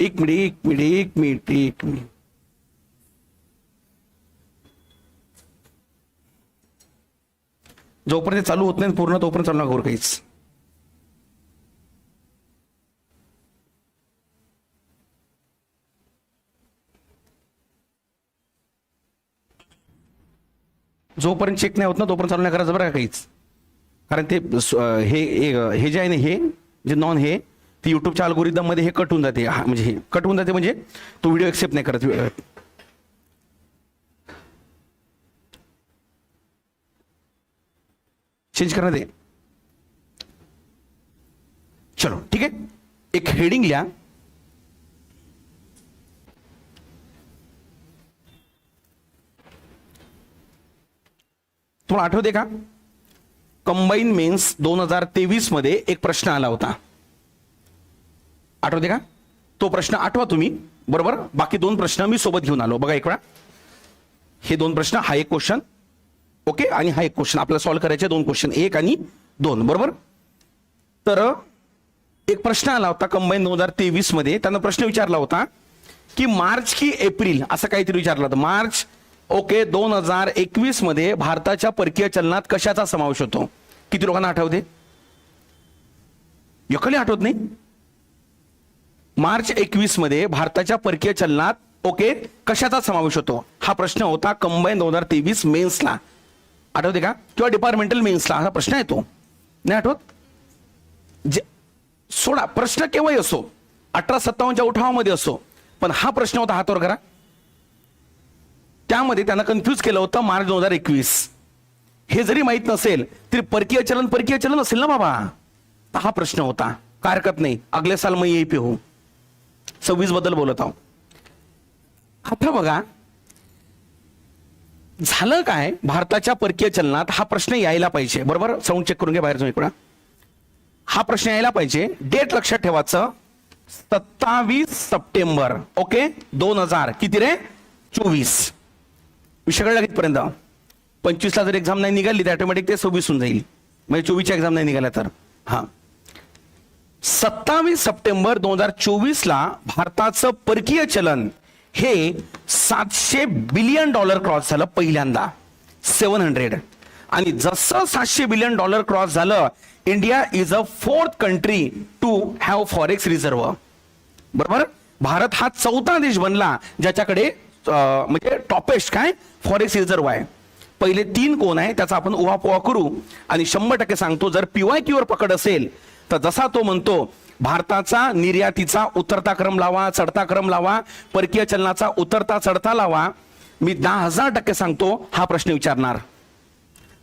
एक मिनिट एक मिनिट एक मिनिट एक मिनिट. जोपर्यंत चालू होत नाही पूर्ण तोपर्यंत चालू नका काहीच. जोपर्यंत चेक नाही होत ना तोपर्यंत चालू नाही करायचं बरं काहीच. कारण ते हे- हे जे आहे ना हे जे नॉन हे ती युट्यूबच्या अल्गोरिदममध्ये हे कट होऊन जाते. म्हणजे हे कट होऊन जाते म्हणजे तो व्हिडिओ एक्सेप्ट नाही करत. चेंज करण्यात ये. चलो ठीक आहे? एक हेडिंग लिहा. तुम्हाला आठवते का? कंबाईन मेन्स दोन हजार तेवीसमध्ये एक प्रश्न आला होता. आठवते का? तो प्रश्न आठवा तुम्ही. बरोबर? बाकी दोन प्रश्न मी सोबत घेऊन आलो. बघा एक वेळा. हे दोन प्रश्न हा एक क्वेश्चन ओके आणि हा एक क्वेश्चन आपल्याला सॉल्व्ह करायचे दोन क्वेश्चन एक आणि दोन. बरोबर? तर एक प्रश्न आला होता कंबाईन दोन हजार तेवीसमध्ये. त्यांना प्रश्न विचारला होता की मार्च की एप्रिल असं काहीतरी विचारलं होतं. मार्च ओके दोन हजार एकवीसमध्ये भारताच्या परकीय चलनात कशाचा समावेश होतो? किती लोकांना आठवते? एकली आठवत नाही? मार्च एकवीसमध्ये भारताच्या परकीय चलनात ओके कशाचा समावेश होतो? हा प्रश्न होता कंबाईन दोन हजार तेवीस मेन्सला. आठवते का? किंवा डिपार्टमेंटल मेन्सला हा प्रश्न येतो. नाही आठवत? जे सोडा प्रश्न केव्हाही असो अठरा सत्तावन्नच्या उठावामध्ये असो पण हा प्रश्न होता हातवर करा. त्यामध्ये त्यांना कन्फ्यूज केलं होतं मार्च दोन हजार एकवीस. हे जरी माहीत नसेल तरी परकीय चलन परकीय चलन असेल ना बाबा? हा प्रश्न होता. काय हरकत नाही. अगले साल मग येई पे हो सव्वीसबद्दल बोलत आहो आता बघा झालं काय? भारताच्या परकीय चलनात हा प्रश्न यायला पाहिजे. बरोबर? साऊंड चेक करून घ्या बाहेर जाऊन इकडं. हा प्रश्न यायला पाहिजे. डेट लक्षात ठेवायचं. सत्तावीस सप्टेंबर ओके? दोन हजार. किती रे? चोवीस. विषय कितीपर्यंत पंचवीसला जर एक्झाम नाही निघाली तर ऑटोमॅटिक ते सव्वीस होऊन जाईल. म्हणजे चोवीसच्या एक्झाम नाही निघाल्या तर. हा. सत्तावीस सप्टेंबर दोन हजार चोवीस ला भारताचं परकीय चलन हे सातशे बिलियन डॉलर क्रॉस झालं पहिल्यांदा. Seven hundred. आणि जसं सातशे बिलियन डॉलर क्रॉस झालं India is a fourth country to have forex reserve बरोबर? भारत हा चौथा देश बनला ज्याच्याकडे म्हणजे टॉपेस्ट काय? फॉरेक्स रिझर्व आहे. पहिले तीन कोण आहे त्याचा आपण उहापोहा करू. आणि शंभर टक्के सांगतो जर पीवाय क्यूवर पकड असेल तर जसा तो म्हणतो भारताचा निर्यातीचा उतरता क्रम लावा चढता क्रम लावा परकीय चलनाचा उतरता चढता लावा मी दहा हजार टक्के सांगतो हा प्रश्न विचारणार.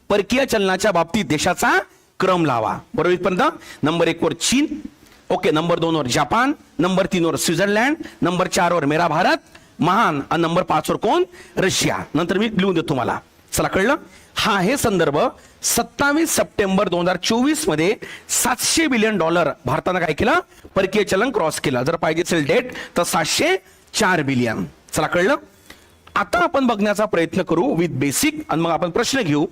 परकीय चलनाच्या बाबतीत देशाचा क्रम लावा. बरोबर इथपर्यंत नंबर एक वर चीन ओके नंबर दोन वर जपान नंबर तीन वर स्वित्झर्लंड नंबर चार वर मेरा भारत महान आणि नंबर पाच वर कोण? रशिया. नंतर मी लिहून देतो तुम्हाला. चला कळलं? हा आहे संदर्भ. सत्तावीस सप्टेंबर दोन हजार चोवीसमध्ये सातशे बिलियन डॉलर भारतानं काय केलं? परकीय चलन क्रॉस केलं. जर पाहिजे असेल डेट तर सातशे चार बिलियन चला कळलं? आता आपण बघण्याचा प्रयत्न करू विथ बेसिक आणि मग आपण प्रश्न घेऊ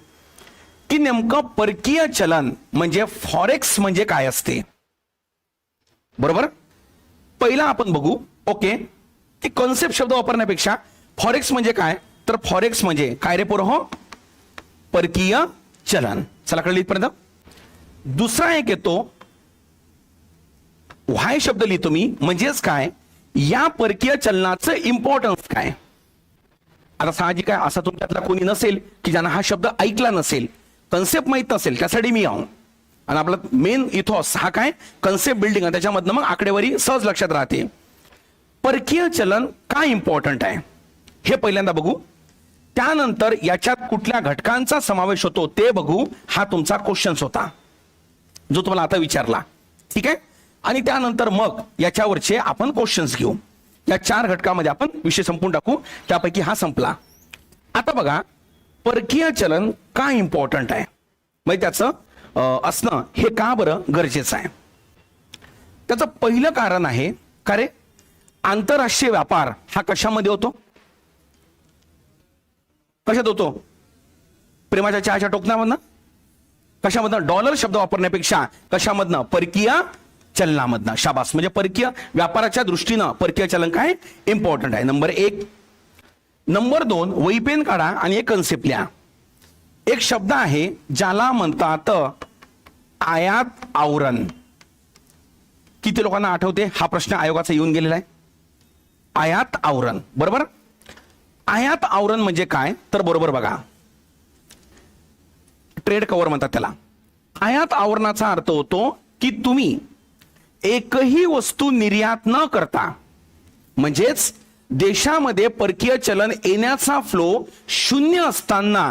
की नेमकं परकीय चलन म्हणजे फॉरेक्स म्हणजे काय असते? बरोबर? पहिला आपण बघू. ओके. ती कॉन्सेप्ट शब्द वापरण्यापेक्षा फॉरेक्स म्हणजे काय? तर फॉरेक्स म्हणजे काय रे पोर हो? परकीय चलन. चला कळलं इथपर्यंत? दुसरा एक येतो. व्हाय शब्द लिहितो मी. म्हणजेच काय? या परकीय चलनाचं इम्पॉर्टन्स काय? आता साहजिक आहे असा तुमच्यातला कोणी नसेल की ज्यांना हा शब्द ऐकला नसेल. कन्सेप्ट माहीत नसेल त्यासाठी मी आहो. आणि आपला मेन इथॉस हा काय? कन्सेप्ट बिल्डिंग आहे त्याच्यामधनं मग आकडेवारी सहज लक्षात राहते. परकीय चलन का इम्पॉर्टंट आहे? हे पहिल्यांदा बघू. त्यानंतर याच्यात कुठल्या घटकांचा समावेश होतो ते बघू. हा तुमचा क्वेश्चन्स होता. जो तुम्हाला आता विचारला. ठीक आहे? आणि त्यानंतर मग याच्यावरचे आपण क्वेश्चन्स घेऊ. या चार घटकामध्ये आपण विषय संपून टाकू. त्यापैकी हा संपला. आता बघा परकीय चलन का इम्पॉर्टंट आहे? म्हणजे त्याचं असणं हे का बरं गरजेचं आहे? त्याचं पहिलं कारण आहे का रे? आंतरराष्ट्रीय व्यापार हा कशामध्ये होतो? कशात होतो? प्रेमाच्या चहाच्या टोकण्यामधनं कशामधनं? डॉलर शब्द वापरण्यापेक्षा कशामधनं? परकीय चलनामधनं. शाबास. म्हणजे परकीय व्यापाराच्या दृष्टीनं परकीय चलन काय? इम्पॉर्टंट आहे. नंबर एक. नंबर दोन वैपेन काढा आणि एक कन्सेप्ट लिहा. एक शब्द आहे ज्याला म्हणतात आयात आवरण. किती लोकांना आठवते? हा प्रश्न आयोगाचा येऊन गेलेला आहे. आयात आवरण. बरोबर? आयात आवरण म्हणजे काय? तर बरोबर बघा. ट्रेड कव्हर म्हणतात त्याला. आयात आवरणाचा अर्थ होतो की तुम्ही एकही वस्तू निर्यात न करता म्हणजेच देशामध्ये परकीय चलन येण्याचा फ्लो शून्य असताना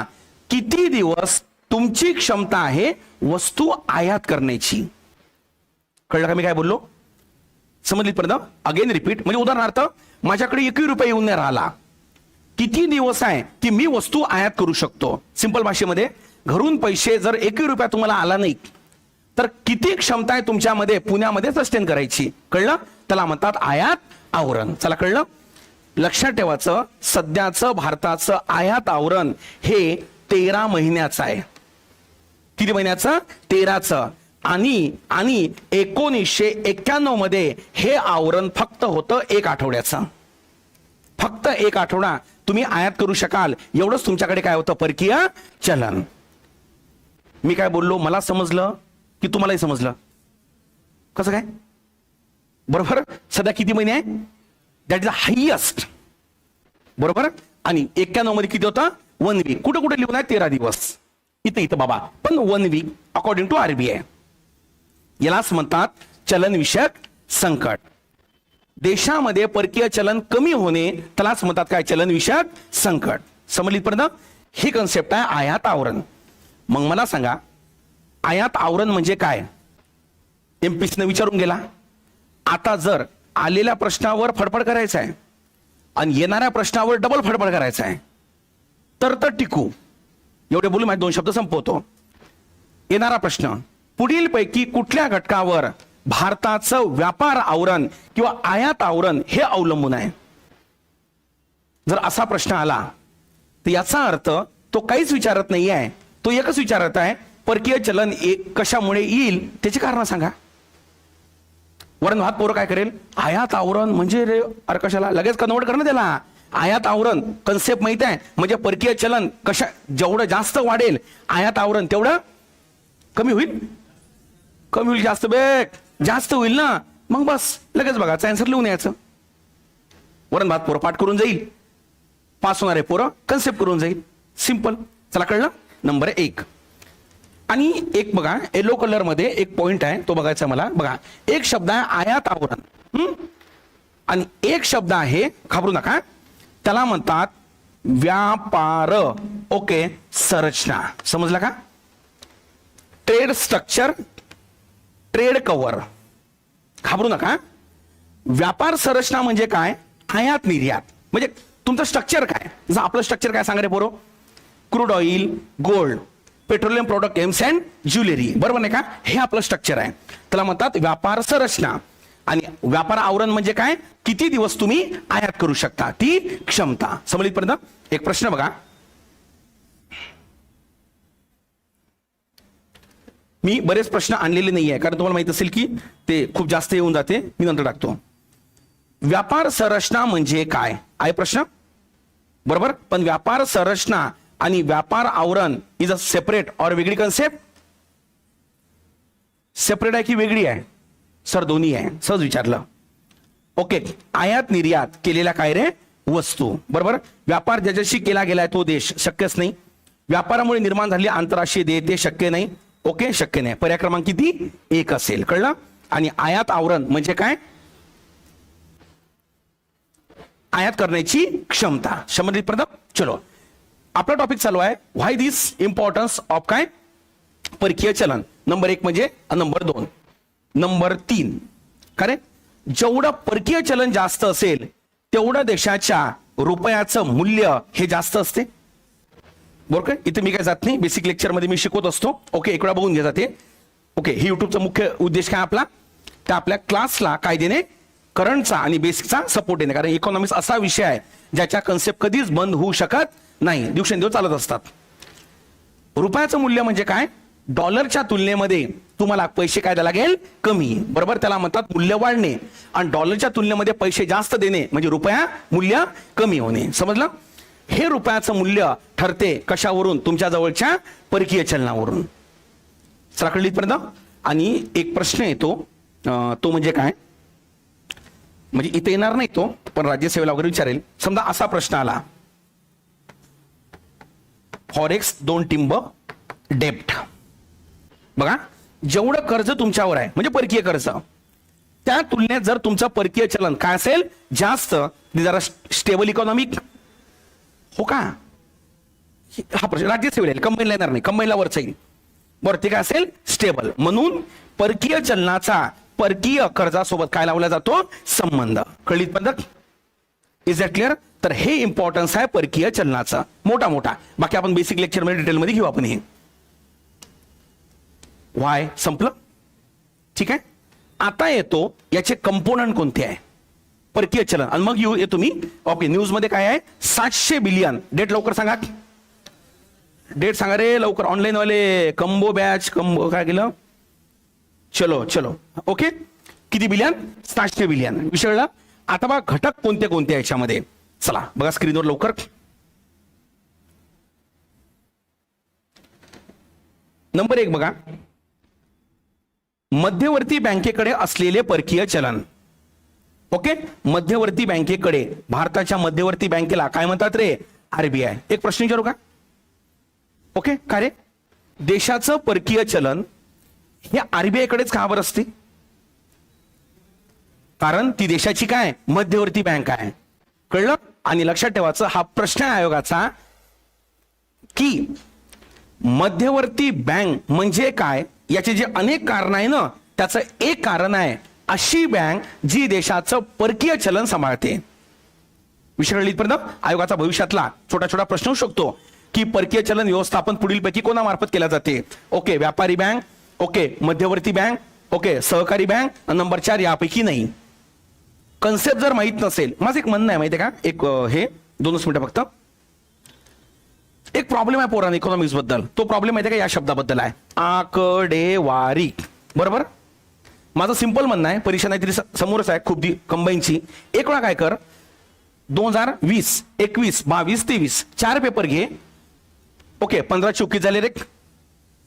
किती दिवस तुमची क्षमता आहे वस्तू आयात करण्याची. कळलं का मी काय बोललो? समजली पर्यंत अगेन रिपीट म्हणजे उदाहरणार्थ माझ्याकडे एकही रुपये येऊन नाही राहिला. किती दिवस आहे की मी वस्तू आयात करू शकतो? सिंपल भाषेमध्ये घरून पैसे जर एकही रुपया तुम्हाला आला नाही तर किती क्षमता आहे तुमच्यामध्ये पुण्यामध्ये सस्टेन करायची? कळलं? त्याला म्हणतात आयात आवरण. चला कळलं? लक्षात ठेवायचं सध्याचं भारताचं आयात आवरण हे तेरा महिन्याचं आहे. किती महिन्याचं? तेराचं. आणि आणि एकोणीसशे एक्क्याण्णवमध्ये हे आवरण फक्त होतं एक आठवड्याचं. फक्त एक आठवडा. तुम्ही आयात करू शकाल. एवढंच तुमच्याकडे काय होतं? परकीय चलन. मी काय बोललो? मला समजलं की तुम्हालाही समजलं. कसं काय? बरोबर? सध्या किती महिने आहे? दॅट इज द हायएस्ट बरोबर? आणि एक्क्याण्णवमध्ये किती होतं? वन वीक कुठं कुठे लिहून आहे? तेरा दिवस. इथं इथं बाबा. पण one week according to RBI यालाच म्हणतात चलनविषयक संकट. देशामध्ये परकीय चलन कमी होणे त्यालाच म्हणतात काय चलनविषयक संकट. समजलीत पर्यंत ही कन्सेप्ट आहे आयात आवरण. मग मला सांगा आयात आवरण म्हणजे काय? एमपीसीनं विचारून गेला. आता जर आलेल्या प्रश्नावर फडफड करायचं आहे आणि येणाऱ्या प्रश्नावर डबल फडफड करायचं आहे तर तर टिकू. एवढे बोलू माझे दोन शब्द संपवतो. येणारा प्रश्न पुढील पैकी कुठल्या घटकावर भारताचं व्यापार आवरण किंवा आयात आवरण हे अवलंबून आहे. जर असा प्रश्न आला तर याचा अर्थ तो काहीच विचारत नाही आहे तो एकच विचारत आहे परकीय चलन ए- कशामुळे येईल? त्याची कारण सांगा. वरण भात पोरं काय करेल? आयात आवरण म्हणजे रे अरे कशाला लगेच कन्वर्ट करणं त्याला. आयात आवरण कन्सेप्ट माहीत आहे. म्हणजे परकीय चलन कशा जेवढं जास्त वाढेल आयात आवरण तेवढं कमी होईल. कमी होईल जास्त बेक. जास्त होईल ना? मग बस लगेच बघा आन्सर लिहून यायचं. वरण भात पोरं पाठ करून जाईल. पास होणारे पोरं कन्सेप्ट करून जाईल. सिंपल चला कळलं? नंबर एक. आणि एक बघा येलो कलरमध्ये एक पॉइंट आहे तो बघायचा मला. बघा एक शब्द आहे आयात आवरण. आणि एक शब्द आहे घाबरू नका. त्याला म्हणतात व्यापार. ओके संरचना. समजला का? Trade structure trade cover. घाबरू नका व्यापार संरचना म्हणजे काय? आयात निर्यात. म्हणजे तुमचं स्ट्रक्चर काय? जसं आपलं स्ट्रक्चर काय सांगा रे बरो crude oil gold petroleum product gems and jewellery बरोबर नाही का? हे आपलं स्ट्रक्चर आहे. त्याला म्हणतात व्यापार संरचना. आणि व्यापार आवरण म्हणजे काय? किती दिवस तुम्ही आयात करू शकता? ती क्षमता. समजलीपर्यंत एक प्रश्न बघा. मी बरेच प्रश्न आणलेले नाही आहे कारण तुम्हाला माहीत असेल की ते खूप जास्त येऊन जाते. मी नंतर टाकतो. व्यापार संरचना म्हणजे काय? आहे प्रश्न? बरोबर? पण व्यापार संरचना आणि व्यापार आवरण इज अ सेपरेट और वेगळी कन्सेप्ट सेपरेट आहे की वेगळी आहे? सर दोन्ही आहे. सहज विचारलं. ओके आयात निर्यात केलेल्या काय रे? वस्तू. बरोबर? व्यापार ज्याच्याशी केला गेलाय तो देश. शक्यच नाही. व्यापारामुळे निर्माण झालेली आंतरराष्ट्रीय देय ते शक्य नाही. ओके शक्य नाही. पर्याय क्रमांक किती? एक असेल. कळलं? आणि आयात आवरण म्हणजे काय? आयात करण्याची क्षमता. संबंधित प्रथम चलो. आपला टॉपिक चालू आहे. व्हाय दिस इम्पॉर्टन्स ऑफ काय? परकीय चलन. नंबर एक म्हणजे नंबर दोन. नंबर तीन. खरे जेवढं परकीय चलन जास्त असेल तेवढं देशाच्या रुपयाचं मूल्य हे जास्त असते. बरोबर काय इथे मी काय जात नाही. बेसिक लेक्चरमध्ये मी शिकवत असतो. ओके एक वेळा बघून घ्या जाते. ओके ही युट्यूबचा मुख्य उद्देश काय आपला? त्या आपल्या क्लासला काय देणे करंटचा आणि बेसिकचा सपोर्ट देणे. कारण इकॉनॉमिक्स असा विषय आहे ज्याच्या कन्सेप्ट कधीच बंद होऊ शकत नाही. दिवसेंदिवस चालत असतात. रुपयाचं मूल्य म्हणजे काय? डॉलरच्या तुलनेमध्ये तुम्हाला पैसे काय द्यायला लागेल? कमी. बरोबर? त्याला म्हणतात मूल्य वाढणे. आणि डॉलरच्या तुलनेमध्ये पैसे जास्त देणे म्हणजे रुपया मूल्य कमी होणे. समजलं? हे रुपयाचं मूल्य ठरते कशावरून? तुमच्या जवळच्या परकीय चलनावरून. चला कळली आणि एक प्रश्न येतो तो म्हणजे काय? म्हणजे इथे येणार नाही तो पण राज्यसेवेला वगैरे विचारेल. समजा असा प्रश्न आला. फॉरेक्स दोन टिंब डेप्ट बघा जेवढं कर्ज तुमच्यावर आहे म्हणजे परकीय कर्ज त्या तुलनेत जर तुमचं परकीय चलन काय असेल? जास्त जरा स्टेबल इकॉनॉमिक हो का? हा प्रश्न राज्यसेवेला येईल कंबाईनला येणार नाही. कंबाईनला वरचा येईल. बरं ते काय असेल? स्टेबल म्हणून परकीय चलनाचा परकीय कर्जासोबत काय लावला जातो? संबंध. कळीत पद्धत? इज दॅट क्लिअर तर हे इम्पॉर्टन्स आहे परकीय चलनाचा. मोठा मोठा. बाकी आपण बेसिक लेक्चरमध्ये डिटेलमध्ये घेऊ आपण हे. वाय संपलं? ठीक आहे? आता येतो याचे कंपोनंट कोणते आहे? परकीय चलन. आणि मग येऊ तुम्ही ओके न्यूजमध्ये काय आहे? सातशे बिलियन डेट लवकर सांगा. डेट सांगा रे लवकर. ऑनलाईन वाले कंबो बॅच कंबो काय केलं? चलो चलो. ओके किती बिलियन सातशे बिलियन विषयला आता बघा घटक कोणते कोणते याच्यामध्ये? चला बघा स्क्रीनवर लवकर. नंबर एक बघा. मध्यवर्ती बँकेकडे असलेले परकीय चलन. ओके मध्यवर्ती बँकेकडे भारताच्या मध्यवर्ती बँकेला काय म्हणतात रे? आरबीआय एक प्रश्न विचारू का? ओके का रे? देशाचं परकीय चलन हे आरबीआय कडेच का बरं असते? कारण ती देशाची काय? मध्यवर्ती बँक आहे. कळलं? आणि लक्षात ठेवायचं हा प्रश्न आहे आयोगाचा की मध्यवर्ती बँक म्हणजे काय? याचे जे अनेक कारण आहे ना त्याचं एक कारण आहे. अशी बँक जी देशाचं परकीय चलन सांभाळते. विषय कळलीपर्यंत आयोगाचा भविष्यातला छोटा छोटा प्रश्न होऊ शकतो की परकीय चलन व्यवस्थापन पुढीलपैकी कोणामार्फत केल्या जाते? ओके व्यापारी बँक ओके मध्यवर्ती बँक ओके सहकारी बँक नंबर चार यापैकी नाही. कन्सेप्ट जर माहीत नसेल माझं एक म्हणणं आहे माहिती का? एक हे दोनच मिनिटं फक्त. एक प्रॉब्लेम आहे पोरान इकॉनॉमिक्सबद्दल. तो प्रॉब्लेम माहिती का या शब्दाबद्दल आहे? आकडेवारी. बरोबर? माझं सिंपल म्हणणं आहे परीक्षा नाहीतरी तरी समोरच आहे खूप कंबाईनची. एक वेळा काय कर दोन हजार वीस एकवीस बावीस तेवीस चार पेपर घे. ओके पंधरा चौकीत झाले रे.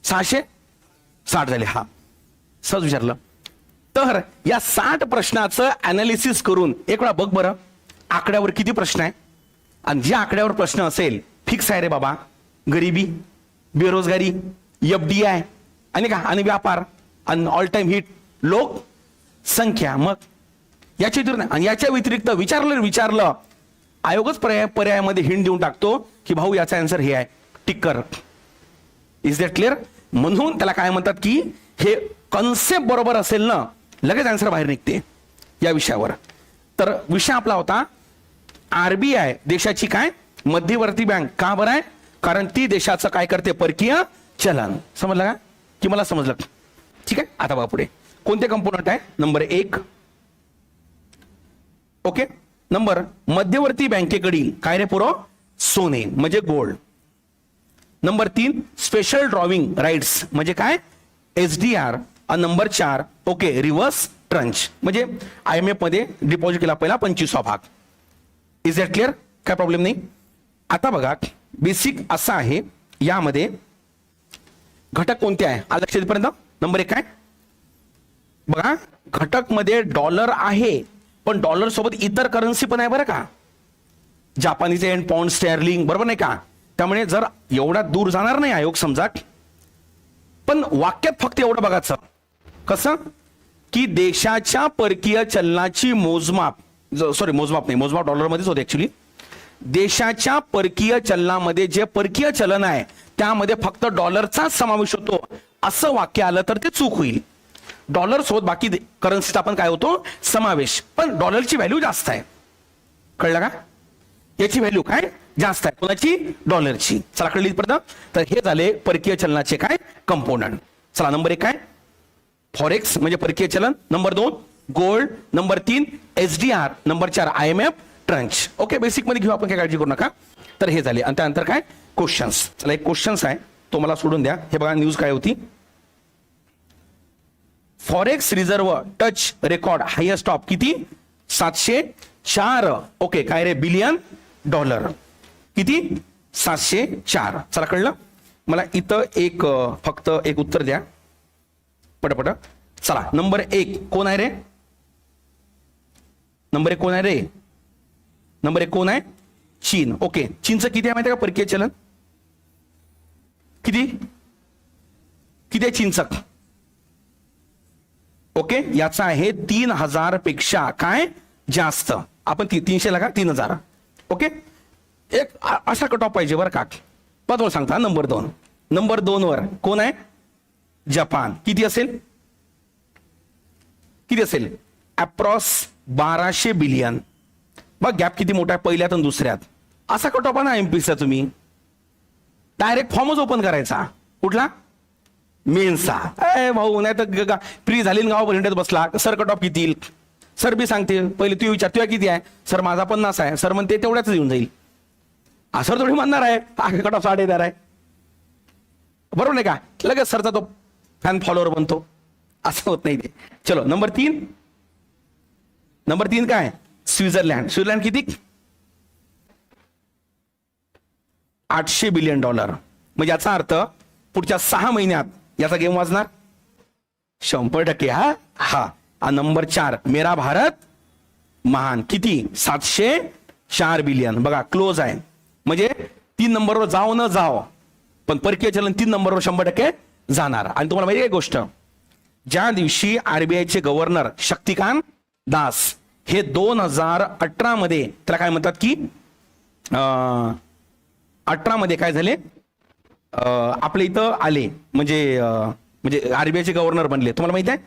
सहाशे साठ झाले. हा. सहज विचारलं. तर या साठ प्रश्नाचं अनालिसिस करून एक वेळा बघ बरं आकड्यावर किती प्रश्न आहे? आणि ज्या आकड्यावर प्रश्न असेल फिक्स आहे रे बाबा. गरिबी बेरोजगारी एफ डी आय आणि का आणि व्यापार आणि ऑल टाइम हिट लोक संख्या मग याच्या आणि याच्या व्यतिरिक्त विचारलं विचारलं आयोगच पर्याय पर्यायामध्ये हिंड देऊन टाकतो की भाऊ याचा आन्सर हे आहे. टिक्कर. इज दॅट क्लिअर म्हणून त्याला काय म्हणतात की हे कन्सेप्ट बरोबर असेल ना लगेच आन्सर बाहेर निघते या विषयावर. तर विषय आपला होता आरबीआय देशाची काय? मध्यवर्ती बँक. का बरं आहे? कारण ती देशाचं काय करते? परकीय चलन. समजलं का? की मला समजलं. ठीक आहे? आता बघा पुढे. कोणते कंपोनंट आहे? नंबर एक. ओके नंबर मध्यवर्ती बँकेकडील काय रे पुरो? सोने म्हणजे गोल्ड नंबर तीन स्पेशल ड्रॉविंग राईट्स म्हणजे काय? एस डी आर नंबर चार ओके रिव्हर्स ट्रंच म्हणजे आय एम एफमध्ये डिपॉझिट केला पहिला पंचवीसवा भाग. इज दॅट क्लिअर काय प्रॉब्लेम नाही? आता बघा बेसिक असा आहे यामध्ये घटक कोणते आहे? आज लक्षात येईपर्यंत? नंबर एक काय? बघा घटकमध्ये डॉलर आहे पण डॉलर सोबत इतर करन्सी पण आहे बरं का. जापानीचे एंड पॉन्ड स्टेअरलिंग बरोबर नाही का? त्यामुळे जर एवढा दूर जाणार नाही आयोग समजा. पण वाक्यात फक्त एवढं बघायचं. कसं? की देशाच्या परकीय चलनाची मोजमाप सॉरी मोजमाप नाही मोजमाप डॉलरमध्येच होते ऍक्च्युली देशाच्या परकीय चलनामध्ये जे परकीय चलन आहे त्यामध्ये फक्त डॉलरचाच समावेश होतो. असं वाक्य आलं तर ते चूक होईल. डॉलर सोबत बाकी करन्सीचा आपण काय होतो? समावेश. पण डॉलरची व्हॅल्यू जास्त आहे. कळलं का? याची व्हॅल्यू काय? जास्त आहे. कोणाची? डॉलरची. चला कळली पडतं तर हे झाले परकीय चलनाचे काय? कंपोनंट चला नंबर एक काय? फॉरेक्स म्हणजे परकीय चलन. नंबर दोन गोल्ड नंबर तीन एस डी आर नंबर चार I M F tranche okay बेसिकमध्ये घेऊ आपण काय काळजी करू नका. तर हे झाले. आणि त्यानंतर काय? क्वेश्चन्स चला एक क्वेश्चन्स आहे. तो मला सोडून द्या. हे बघा न्यूज काय होती? Forex reserve touch record highest of किती? सातशे चार. ओके काय रे? बिलियन डॉलर किती? सातशे चार. चला कळलं? मला इथं एक फक्त एक उत्तर द्या. पटपट. चला नंबर एक. कोण आहे रे? नंबर एक कोण आहे रे? नंबर एक कोण आहे? चीन. ओके चीनचं किती आहे माहिती आहे का? परकीय चलन? किती? किती आहे चीनचं? ओके? याचा आहे तीन हजारपेक्षा काय? जास्त. आपण ती तीनशे लागा तीन हजार. ओके? एक असा कट ऑफ पाहिजे बरं का? पण तुम्हाला सांगता नंबर दोन. नंबर दोन वर कोण आहे? जपान. किती असेल? किती असेल? अप्रॉस बाराशे बिलियन बघ गॅप किती मोठा आहे पहिल्यात आणि दुसऱ्यात. असा कट ऑफ ना एमपीचा तुम्ही. डायरेक्ट फॉर्मच ओपन करायचा. कुठला? मेनसा. ए भाऊ नाही तर फ्री झाली गाव परिंडेत बसला सर कट ऑफ किती येईल? सर बी सांगते पहिले तू विचार तुझ्या किती आहे? सर माझा पन्नास आहे. सर म्हणते तेवढ्याच येऊन जाईल. हा सर थोडी म्हणणार आहे. कट ऑफ साडे येणार आहे. बरोबर नाही का? लगेच सरचा तो फॅन फॉलोअर बनतो. असं होत नाही ते. चलो नंबर तीन. नंबर तीन काय? स्वित्झर्लंड स्वित्झर्लंड किती? आठशे बिलियन डॉलर म्हणजे याचा अर्थ पुढच्या सहा महिन्यात याचा गेम वाजणार? शंभर टक्के हा? हा. हा नंबर चार मेरा भारत महान. किती? सातशे चार बिलियन बघा क्लोज आहे. म्हणजे तीन नंबरवर जाओ न जाओ पण परकीय चलन तीन नंबरवर शंभर टक्के जाणार. आणि तुम्हाला माहिती आहे गोष्ट. ज्या दिवशी आरबीआयचे गव्हर्नर शक्तिकांत दास हे दोन हजार अठरा मध्ये त्याला काय म्हणतात की अठरा मध्ये काय झाले? आपल्या इथं आले म्हणजे म्हणजे आरबीआयचे गव्हर्नर बनले. तुम्हाला माहीत आहे?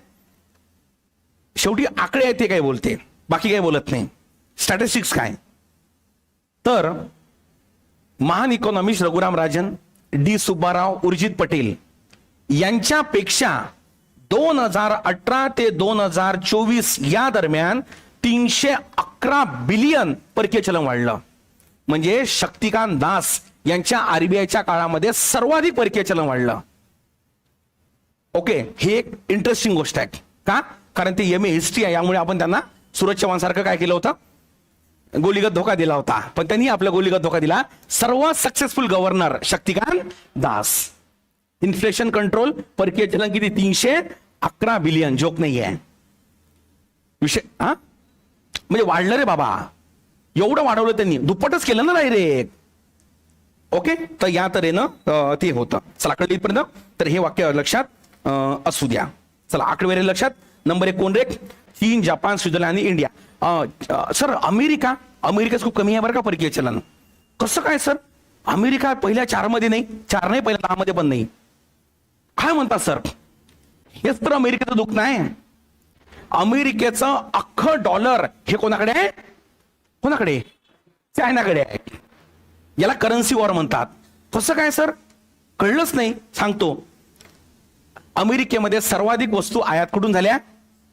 शेवटी आकडे आहेत ते काय बोलते. बाकी काही बोलत नाही. स्टॅटिस्टिक्स काय? तर महान इकॉनॉमिस्ट रघुराम राजन डी सुब्बाराव उर्जित पटेल यांच्यापेक्षा दोन हजार अठरा ते दोन हजार चोवीस या दरम्यान तीनशे अकरा बिलियन परकीय चलन वाढलं. म्हणजे शक्तिकांत दास यांच्या आरबीआयच्या काळामध्ये सर्वाधिक परकीय चलन वाढलं. ओके ही एक इंटरेस्टिंग गोष्ट आहे. का? कारण ते एम ए हिस्ट्री आहे. यामुळे आपण त्यांना सुरज चव्हाण सारखं काय केलं होतं? गोलीगत धोका दिला होता. पण त्यांनी आपला गोलीगत धोका दिला. सर्वात successful governor Shaktikanta Das. Inflation control परकीय चलन किती? तीनशे अकरा बिलियन जोक नाही आहे विषय हा? म्हणजे वाढलं रे बाबा. एवढं वाढवलं त्यांनी. दुप्पटच केलं ना डायरेक्ट ओके? तर या तऱ्हेनं ते होतं. चला कळलं इथपर्यंत? तर हे वाक्य लक्षात असू द्या. चला आकडेवारी लक्षात. नंबर एक कोण रे? चीन जपान स्वित्झर्लंड आणि इंडिया. Sir America? अमेरिकाच खूप कमी आहे बरं का परकीय चलन. कसं काय सर? अमेरिका पहिल्या चारमध्ये नाही चार नाही पहिल्या दहा मध्ये पण नाही. काय म्हणतात सर? हेच तर अमेरिकेचं दुःख नाही अमेरिकेचं अख्खं डॉलर हे कोणाकडे आहे? कोणाकडे? चायनाकडे आहे. याला करन्सी वॉर म्हणतात. कसं काय सर कळलंच नाही सांगतो. अमेरिकेमध्ये सर्वाधिक वस्तू आयात कुठून झाल्या?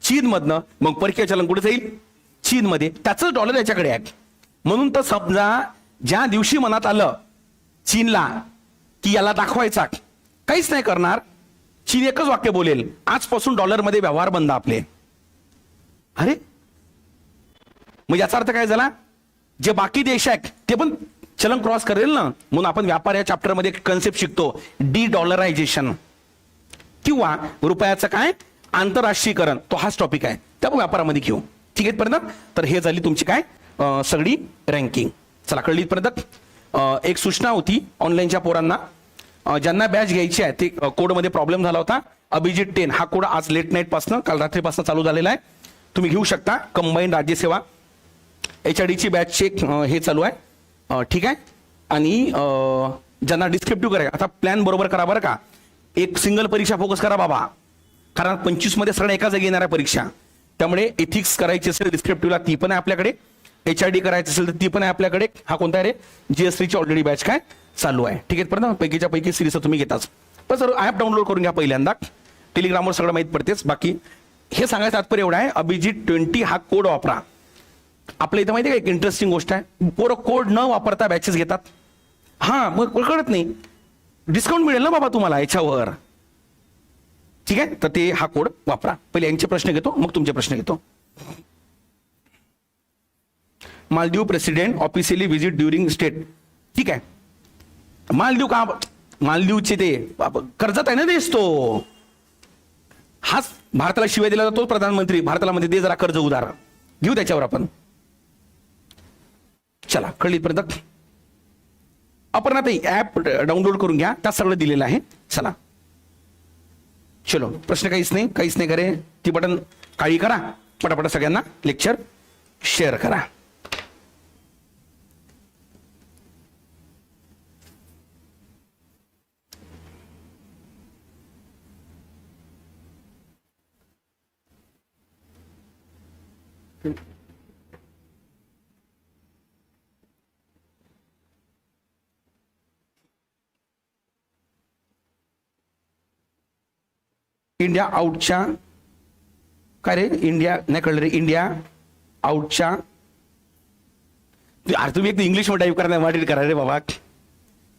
चीनमधनं. मग परकीय चलन कुठे जाईल? चीनमध्ये. त्याचंच डॉलर याच्याकडे आहे. म्हणून तर समजा ज्या दिवशी मनात आलं चीनला की याला दाखवायचा काहीच नाही करणार. चीन एकच वाक्य बोलेल आजपासून डॉलरमध्ये व्यवहार बंद आपले. अरे? मग याचा अर्थ काय झाला? जे बाकी देश आहेत ते पण चलन क्रॉस करेल ना म्हणून आपण व्यापार या चॅप्टरमध्ये कन्सेप्ट शिकतो डी डॉलरायझेशन किंवा रुपयाचं काय? आंतरराष्ट्रीयकरण. तो हाच टॉपिक आहे. त्या आपण व्यापारामध्ये घेऊ. ठीक आहे पर्यंत तर हे झाली तुमची काय? सगळी रँकिंग चला कळली पर्यंत एक सूचना होती ऑनलाईनच्या पोरांना. ज्यांना बॅच घ्यायची आहे ते कोडमध्ये प्रॉब्लेम झाला होता. अभिजित टेन. हा कोड आज लेट नाईट काल रात्रीपासून चालू झालेला आहे. तुम्ही घेऊ शकता. कंबाईंड राज्यसेवा. एच आय डीची बॅचचे हे चालू आहे. ठीक आहे? आणि ज्यांना डिस्क्रिप्टिव्ह करायचं आता प्लॅन बरोबर करा बरं का. एक सिंगल परीक्षा फोकस करा बाबा. कारण पंचवीसमध्ये सगळं एका जागी येणाऱ्या परीक्षा. त्यामुळे एथिक्स करायची असेल डिस्क्रिप्टिव्हला ती पण आहे आपल्याकडे. एच आर डी करायची असेल तर ती पण आहे आपल्याकडे. हा कोणता आहे रे? जीएसटीची ऑलरेडी बॅच काय? चालू आहे. ठीक आहे पर्यंत पैकीच्या पैकी सिरीज तुम्ही घेताच. पण सर ॲप डाउनलोड करून घ्या पहिल्यांदा. टेलिग्रामवर सगळं माहीत पडतेच. बाकी हे सांगायचं तात्पर्य एवढं आहे अभिजित ट्वेंटी हा कोड वापरा. आपल्या इथं माहिती आहे का एक इंटरेस्टिंग गोष्ट आहे? पोरं कोड न वापरता बॅचेस घेतात. हां मग कळत नाही. डिस्काउंट मिळेल ना बाबा तुम्हाला याच्यावर? ठीक आहे? तर ते हा कोड वापरा. पहिले यांचे प्रश्न घेतो मग तुमचे प्रश्न घेतो. Maldives president officially visit during state ठीक आहे? मालदीव का मालदीवचे ते बाप- कर्जत आहे ना देश तो. हाच भारताला शिवाय दिला जातो प्रधानमंत्री. भारताला म्हणजे दे जरा कर्ज उधार. घेऊ त्याच्यावर आपण. चला कळली पर्यंत आपण आता ऍप डाउनलोड करून घ्या. त्या सगळं दिलेलं आहे. चला. चलो प्रश्न काहीच नाही काहीच नाही करे. ती बटन काळी करा. पटापट सगळ्यांना लेक्चर शेअर करा. इंडिया आउटच्या काय रे इंडिया नाही कळलं रे इंडिया आउटच्या अरे तुम्ही एक इंग्लिशमध्ये टाईप करा वाटेल करा रे बाबा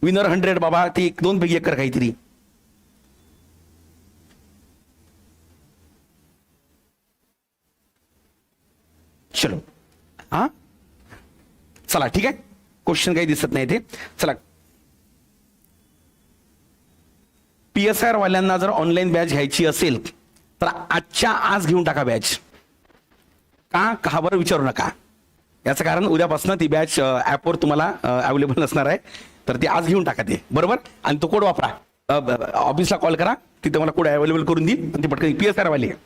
विनर हंड्रेड बाबा ती एक दोन पैकी एक कर काहीतरी चलो हा चला ठीक आहे क्वेश्चन काही दिसत नाही ते चला पी एस आर वाल्यांना जर ऑनलाईन बॅच घ्यायची असेल तर आजच्या आज घेऊन टाका बॅच का? का बरं विचारू नका. याचं कारण उद्यापासून ती बॅच ॲपवर तुम्हाला अवेलेबल नसणार आहे. तर ती आज घेऊन टाका ते. बरोबर? आणि तो कोड वापरा. ऑफिसला कॉल करा. तिथे मला कोड अवेलेबल करून देईल. आणि ती पटकन पी एस आर वाली आहे.